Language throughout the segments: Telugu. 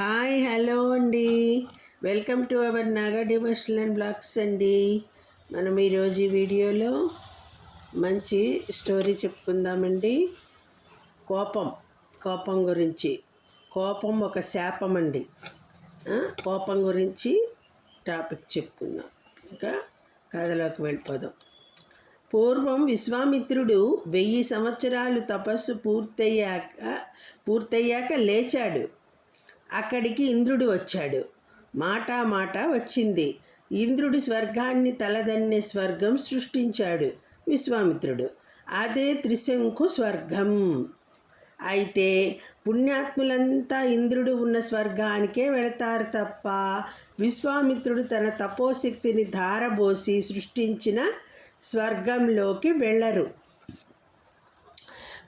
హాయ్ హలో అండి. Welcome to our Naga devotional and blogs అండి. మనం ఈరోజు ఈ వీడియోలో మంచి స్టోరీ చెప్పుకుందామండి. కోపం కోపం గురించి. కోపం ఒక శాపం అండి. కోపం గురించి టాపిక్ చెప్పుకుందాం. ఇంకా కథలోకి వెళ్ళిపోదాం. పూర్వం విశ్వామిత్రుడు వెయ్యి సంవత్సరాలు తపస్సు పూర్తయ్యాక పూర్తయ్యాక లేచాడు. అక్కడికి ఇంద్రుడు వచ్చాడు. మాటా మాట వచ్చింది. ఇంద్రుడు స్వర్గాన్ని తలదన్నే స్వర్గం సృష్టించాడు విశ్వామిత్రుడు. అదే త్రిశంకు స్వర్గం. అయితే పుణ్యాత్ములంతా ఇంద్రుడు ఉన్న స్వర్గానికే వెళతారు తప్ప విశ్వామిత్రుడు తన తపోశక్తిని ధారబోసి సృష్టించిన స్వర్గంలోకి వెళ్ళరు.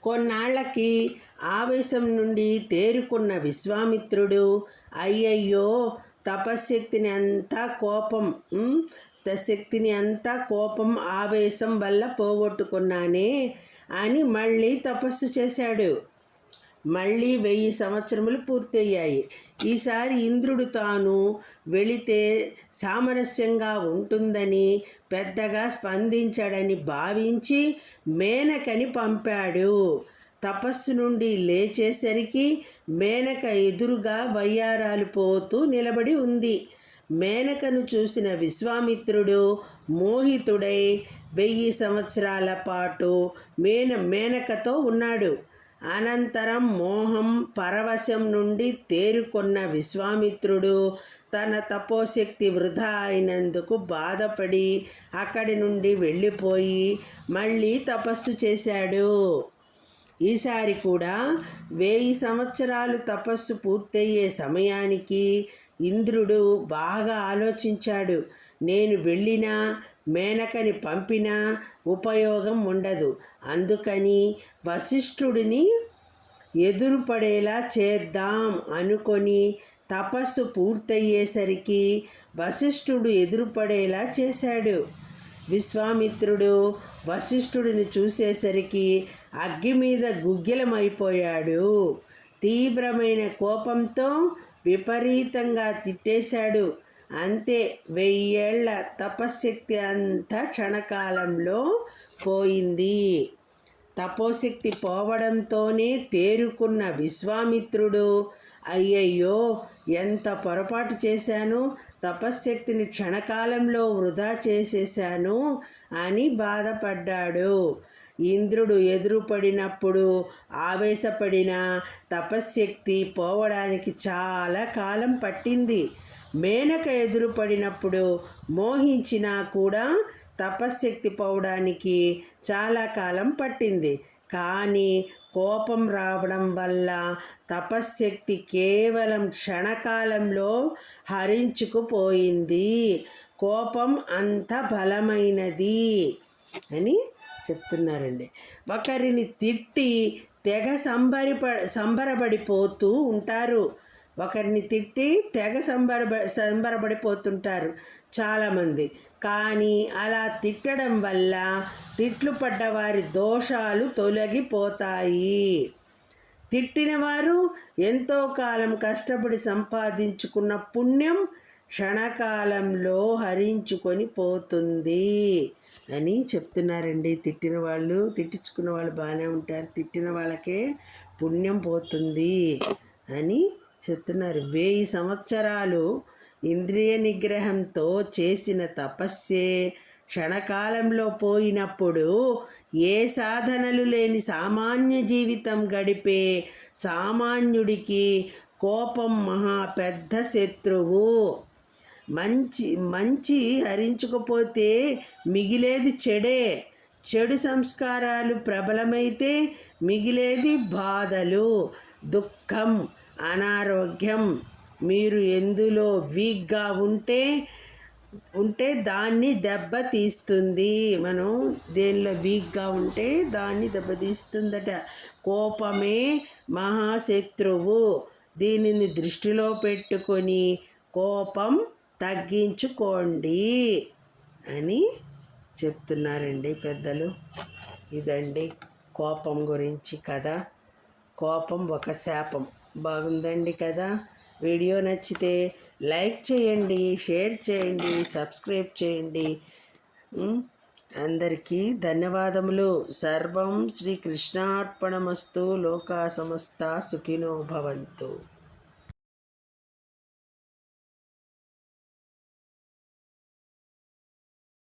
కొన్నాళ్ళకి ఆవేశం నుండి తేరుకున్న విశ్వామిత్రుడు అయ్యయ్యో తపశ్శక్తిని అంతా కోపం త- శక్తిని అంతా కోపం ఆవేశం వల్ల పోగొట్టుకున్నానే అని మళ్ళీ తపస్సు చేశాడు. మళ్ళీ వెయ్యి సంవత్సరములు పూర్తయ్యాయి. ఈసారి ఇంద్రుడు తాను వెళితే సామరస్యంగా ఉంటుందని పెద్దగా స్పందించాడని భావించి మేనకని పంపాడు. తపస్సు నుండి లేచేసరికి మేనక ఎదురుగా వయ్యారాలు పోతూ నిలబడి ఉంది. మేనకను చూసిన విశ్వామిత్రుడు మోహితుడై వెయ్యి సంవత్సరాల పాటు మేన మేనకతో ఉన్నాడు. అనంతరం మోహం పరవశం నుండి తేరుకొన్న విశ్వామిత్రుడు తన తపోశక్తి వృధా అయినందుకు బాధపడి అక్కడి నుండి వెళ్ళిపోయి మళ్ళీ తపస్సు చేశాడు. ఈసారి కూడా వెయ్యి సంవత్సరాలు తపస్సు పూర్తయ్యే సమయానికి ఇంద్రుడు బాగా ఆలోచించాడు. నేను వెళ్ళినా మేనకని పంపినా ఉపయోగం ఉండదు. అందుకని వశిష్ఠుడిని ఎదురుపడేలా చేద్దాం అనుకొని తపస్సు పూర్తయ్యేసరికి వశిష్ఠుడు ఎదురుపడేలా చేశాడు. విశ్వామిత్రుడు వశిష్ఠుడిని చూసేసరికి అగ్గి మీద గుగ్గిలమైపోయాడు. తీవ్రమైన కోపంతో విపరీతంగా తిట్టేశాడు. అంతే. వెయ్యేళ్ళ తపశ్శక్తి అంతా క్షణకాలంలో పోయింది. తపోశక్తి పోవడంతోనే తేరుకున్న విశ్వామిత్రుడు అయ్యయ్యో ఎంత పొరపాటు చేశాను తపశ్శక్తిని క్షణకాలంలో వృధా చేసేశాను అని బాధపడ్డాడు. ఇంద్రుడు ఎదురుపడినప్పుడు ఆవేశపడిన తపశ్శక్తి పోవడానికి చాలా కాలం పట్టింది. మేనక ఎదురుపడినప్పుడు మోహించినా కూడా తపశ్శక్తి పోవడానికి చాలా కాలం పట్టింది. కానీ కోపం రావడం వల్ల తపశ్శక్తి కేవలం క్షణకాలంలో హరించుకుపోయింది. కోపం అంత బలమైనది అని చెప్తున్నారండి. ఒకరిని తిట్టి తెగ సంబరిప సంబరపడిపోతూ ఉంటారు. ఒకరిని తిట్టి తెగ సంబరప సంబరపడిపోతుంటారు చాలామంది. కానీ అలా తిట్టడం వల్ల తిట్లు పడ్డ వారి దోషాలు తొలగిపోతాయి. తిట్టినవారు ఎంతో కాలం కష్టపడి సంపాదించుకున్న పుణ్యం క్షణకాలంలో హరించుకొని పోతుంది అని చెప్తున్నారండి. తిట్టిన వాళ్ళు తిట్టించుకున్న వాళ్ళు బాగానే ఉంటారు. తిట్టిన వాళ్ళకే పుణ్యం పోతుంది అని చెప్తున్నారు. వెయ్యి సంవత్సరాలు ఇంద్రియ నిగ్రహంతో చేసిన తపస్సే. క్షణకాలంలో పోయినప్పుడు ఏ సాధనలు లేని సామాన్య జీవితం గడిపే సామాన్యుడికి కోపం మహా పెద్ద శత్రువు. మంచి మంచి హరించకపోతే మిగిలేది చెడే. చెడు సంస్కారాలు ప్రబలమైతే మిగిలేది బాధలు దుఃఖం. అనారోగ్యం. మీరు ఎందులో వీక్గా ఉంటే ఉంటే దాన్ని దెబ్బతీస్తుంది మనం దేనిలో వీక్గా ఉంటే దాన్ని దెబ్బతీస్తుందట కోపమే మహాశత్రువు. దీనిని దృష్టిలో పెట్టుకొని కోపం తగ్గించుకోండి అని చెప్తున్నారండి పెద్దలు. ఇదండి కోపం గురించి కదా కోపం ఒక శాపం. బాగుందండి కదా? వీడియో నచ్చితే లైక్ చేయండి షేర్ చేయండి సబ్స్క్రైబ్ చేయండి. అందరికీ ధన్యవాదములు. సర్వం శ్రీకృష్ణార్పణమస్తు లోకా సమస్త సుఖినో భవంతు.